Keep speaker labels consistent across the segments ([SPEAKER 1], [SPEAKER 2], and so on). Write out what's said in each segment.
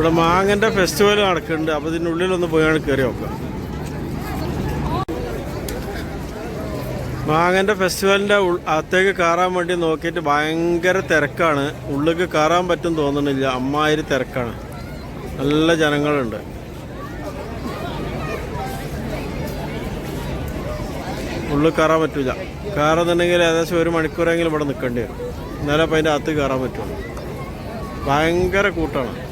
[SPEAKER 1] ഇവിടെ മാങ്ങന്റെ ഫെസ്റ്റിവൽ നടക്കുന്നുണ്ട്. അപ്പൊ ഇതിന്റെ ഉള്ളിലൊന്ന് പോയാണ് കയറി നോക്കാം മാങ്ങന്റെ ഫെസ്റ്റിവലിന്റെ ഉൾ- അകത്തേക്ക് കയറാൻ വേണ്ടി നോക്കിയിട്ട് ഭയങ്കര തിരക്കാണ്. ഉള്ളിലേക്ക് കയറാൻ പറ്റും തോന്നുന്നില്ല. അമ്മാതിരി തിരക്കാണ്. നല്ല ജനങ്ങളുണ്ട്. ഉള്ളിൽ കയറാൻ പറ്റില്ല കയറുന്നുണ്ടെങ്കിൽ ഏകദേശം ഒരു മണിക്കൂറെങ്കിലും ഇവിടെ നിൽക്കേണ്ടി വരും. എന്നാലും അപ്പം അതിന്റെ അകത്ത് കയറാൻ പറ്റുള്ളൂ. ഭയങ്കര കൂട്ടമാണ്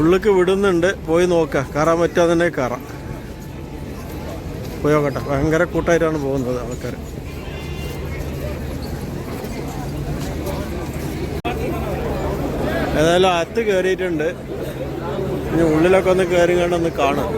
[SPEAKER 1] ഉള്ളിക്ക് വിടുന്നുണ്ട്. പോയി നോക്കാം. കയറാൻ പറ്റാതെ കയറാം. പോയി നോക്കട്ടെ. ഭയങ്കര കൂട്ടായിട്ടാണ് പോകുന്നത് ആൾക്കാർ ഏതായാലും അകത്ത് കയറിയിട്ടുണ്ട്. ഇനി ഉള്ളിലൊക്കെ ഒന്ന് കയറി കണ്ടൊന്ന് കാണാം.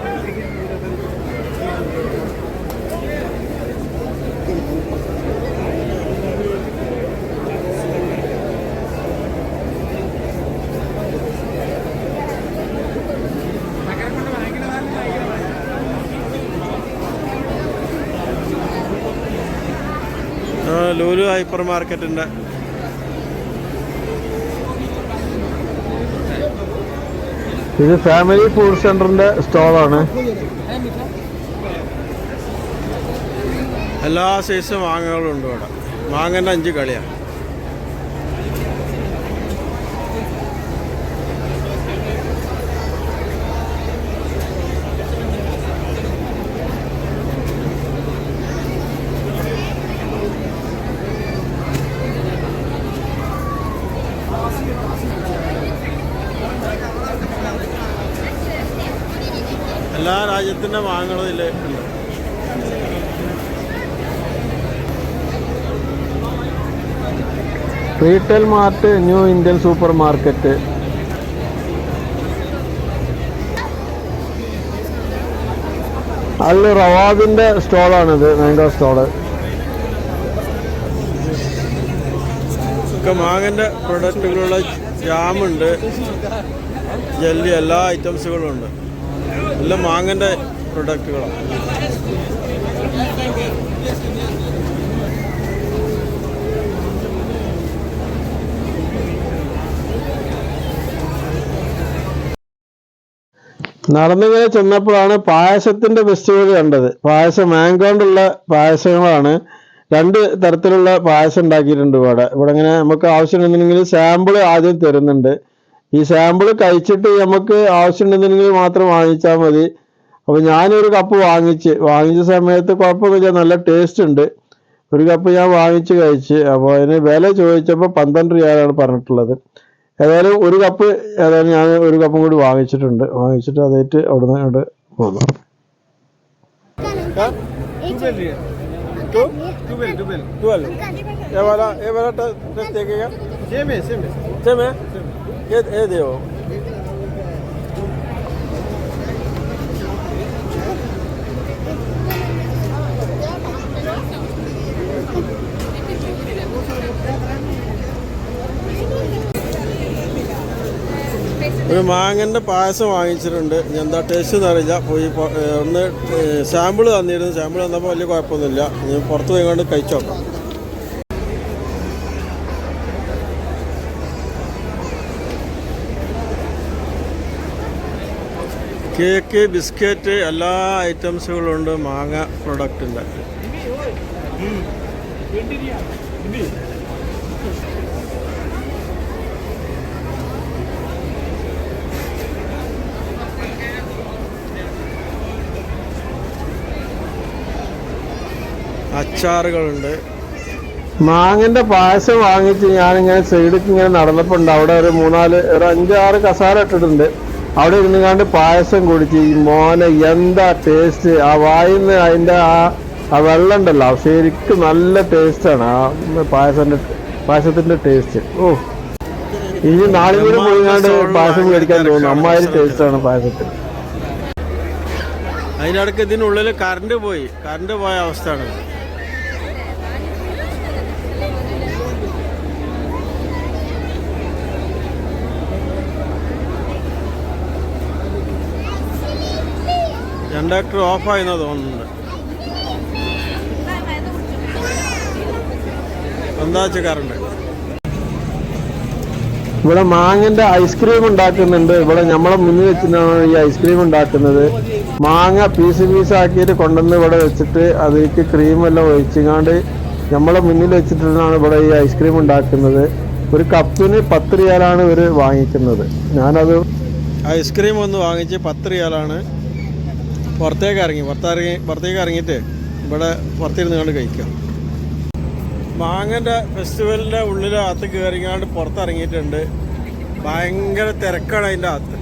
[SPEAKER 1] ലൂലു ഹൈപ്പർ മാർക്കറ്റിന്റെ
[SPEAKER 2] ഇത് ഫാമിലി ഫുഡ് സെന്ററിന്റെ സ്റ്റോളാണ്
[SPEAKER 1] എല്ലാ സൈസും മാങ്ങകളും ഉണ്ട് ഇവിടെ. മാങ്ങന്റെ അഞ്ച് കളിയാണ് എല്ലാ രാജ്യത്തിന്റെ മാങ്ങകളും ഇതിൽ ഉണ്ട്.
[SPEAKER 2] Retail mart new Indian supermarket അല്ല റവാബിന്റെ സ്റ്റോളാണിത് മാംഗോ സ്റ്റോൾ.
[SPEAKER 1] ഒക്കെ മാങ്ങന്റെ പ്രൊഡക്റ്റുകളുള്ള ജാമുണ്ട് ജെല്ലി എല്ലാ ഐറ്റംസുകളും ഉണ്ട്. എല്ലാം മാങ്ങന്റെ പ്രൊഡക്റ്റുകളാണ്.
[SPEAKER 2] നടന്നിങ്ങനെ ചെന്നപ്പോഴാണ് പായസത്തിന്റെ ഫെസ്റ്റിവൽ കണ്ടത്. പായസം മാങ്കോണ്ടുള്ള കൊണ്ടുള്ള പായസങ്ങളാണ്. രണ്ട് തരത്തിലുള്ള പായസം ഉണ്ടാക്കിയിട്ടുണ്ട് ഇവിടെ. ഇവിടെ ഇങ്ങനെ നമുക്ക് ആവശ്യമുണ്ടെന്നുണ്ടെങ്കിൽ സാമ്പിൾ ആദ്യം തരുന്നുണ്ട്. ഈ സാമ്പിൾ കഴിച്ചിട്ട് നമുക്ക് ആവശ്യമുണ്ടെന്നുണ്ടെങ്കിൽ മാത്രം വാങ്ങിച്ചാൽ മതി അപ്പൊ ഞാനൊരു കപ്പ് വാങ്ങിച്ച് വാങ്ങിച്ച സമയത്ത് കുഴപ്പമൊന്നുമില്ല നല്ല ടേസ്റ്റ് ഉണ്ട് ഒരു കപ്പ് ഞാൻ വാങ്ങിച്ച് കഴിച്ച് അപ്പോൾ അതിന് വില ചോദിച്ചപ്പോൾ പന്ത്രണ്ട് റിയാലാണ് പറഞ്ഞിട്ടുള്ളത് ഏതായാലും ഒരു കപ്പ് ഏതായാലും ഞാൻ ഒരു കപ്പും കൂടി വാങ്ങിച്ചിട്ടുണ്ട് വാങ്ങിച്ചിട്ട് അതായിട്ട് അവിടെ നിന്ന് അങ്ങോട്ട് പോകുന്നു
[SPEAKER 1] ट्वेल्व ये वाला ये वाला टेस्ट देखेगा सेम है सेम है सेम है ഏത് ഏതെയോ? ഒരു മാങ്ങന്റെ പായസം വാങ്ങിച്ചിട്ടുണ്ട്. ഞാൻ എന്താ ടേസ്റ്റ് എന്ന് അറിയില്ല. പോയി ഒന്ന് സാമ്പിൾ തന്നിരുന്നു. സാമ്പിൾ തന്നപ്പോൾ വലിയ കുഴപ്പമൊന്നുമില്ല. ഞാൻ പുറത്ത് പോയി കൊണ്ട് കഴിച്ചോക്കാം കേക്ക് ബിസ്ക്കറ്റ് എല്ലാ ഐറ്റംസുകളും ഉണ്ട് മാങ്ങ പ്രൊഡക്റ്റിന്റെ. അച്ചാറുകളുണ്ട്.
[SPEAKER 2] മാങ്ങന്റെ പായസം വാങ്ങിച്ച് ഞാനിങ്ങനെ സൈഡിക്ക് ഇങ്ങനെ നടന്നപ്പോൾ ഉണ്ട്. അവിടെ ഒരു മൂന്നാൽ ഒരു അഞ്ചാറ് കസാര ഇട്ടിട്ടുണ്ട്. അവിടെ ഇരുന്ന് കണ്ട് പായസം കുടിച്ച് ഈ മോനെ എന്താ ടേസ്റ്റ് ആ വായിന്ന് അതിന്റെ ആ ആ വെള്ളം ഉണ്ടല്ലോ ശരിക്കും നല്ല ടേസ്റ്റാണ് ആ പായസത്തിന്റെ പായസത്തിന്റെ ടേസ്റ്റ് ഓ. ഇനി നാളെ കൂടി പോയിങ്ങാണ്ട് പായസം മേടിക്കാൻ തോന്നുന്നു അമ്മാതിരി ടേസ്റ്റാണ് പായസത്തിൽ.
[SPEAKER 1] അതിനിടയ്ക്ക് ഇതിനുള്ളിൽ കറണ്ട് പോയി. കറണ്ട് പോയ അവസ്ഥയാണ്. കണ്ടക്ടർ ഓഫായെന്നാ തോന്നുന്നുണ്ട്. എന്താ വെച്ചാറുണ്ട്
[SPEAKER 2] ഇവിടെ മാങ്ങന്റെ ഐസ്ക്രീം ഉണ്ടാക്കുന്നുണ്ട്. ഇവിടെ നമ്മളെ മുന്നിൽ വെച്ചിട്ടാണ് ഈ ഐസ്ക്രീം ഉണ്ടാക്കുന്നത്. മാങ്ങ പീസ് പീസ് ആക്കിയിട്ട് കൊണ്ടുവന്ന് ഇവിടെ വെച്ചിട്ട് അതിലേക്ക് ക്രീമെല്ലാം എല്ലാം ഒഴിച്ചുകാണ്ട് നമ്മളെ മുന്നിൽ വെച്ചിട്ടാണ് ഇവിടെ ഈ ഐസ്ക്രീം ഉണ്ടാക്കുന്നത്. ഒരു കപ്പിന് പത്ത് റിയാലാണ് ഇവർ വാങ്ങിക്കുന്നത്. ഞാനത്
[SPEAKER 1] ഐസ്ക്രീം ഒന്ന് വാങ്ങിച്ച് പത്ത് റിയാലാണ് പുറത്തേക്ക് ഇറങ്ങി പുറത്തിറങ്ങി പുറത്തേക്ക് ഇറങ്ങിയിട്ട് ഇവിടെ പുറത്തിരുന്ന് കണ്ട് കഴിക്കാം. മാങ്ങന്റെ ഫെസ്റ്റിവലിന്റെ ഉള്ളിൽ അകത്ത് കയറിങ്ങാണ്ട് പുറത്തിറങ്ങിയിട്ടുണ്ട്. ഭയങ്കര തിരക്കാണ് അതിന്റെ അകത്ത്.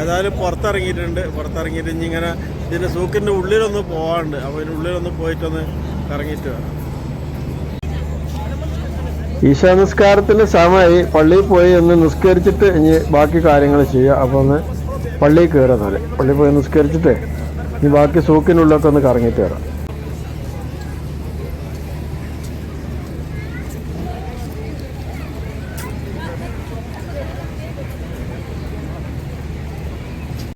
[SPEAKER 1] ഏതായാലും പുറത്തിറങ്ങിയിട്ടുണ്ട്. പുറത്തിറങ്ങിയിട്ട് ഇനി ഇങ്ങനെ ഇതിന്റെ സൂക്കിന്റെ ഉള്ളിലൊന്ന് പോകാണ്ട് അപ്പോൾ ഇതിന്റെ ഉള്ളിലൊന്ന് പോയിട്ടൊന്ന് ഇറങ്ങിയിട്ട് വരാം.
[SPEAKER 2] ഈശാ നിസ്കാരത്തിന്റെ സമയമായി പള്ളിയിൽ പോയി ഒന്ന് നിസ്കരിച്ചിട്ട് ഇനി ബാക്കി കാര്യങ്ങൾ ചെയ്യുക. അപ്പോൾ ഒന്ന് പള്ളിയിൽ കയറുന്നത് പള്ളിയിൽ പോയി നിസ്കരിച്ചിട്ട് ഇനി ബാക്കി സൂക്കിനുള്ളൊക്കെ ഒന്ന് കറങ്ങിയിട്ട് വരാം.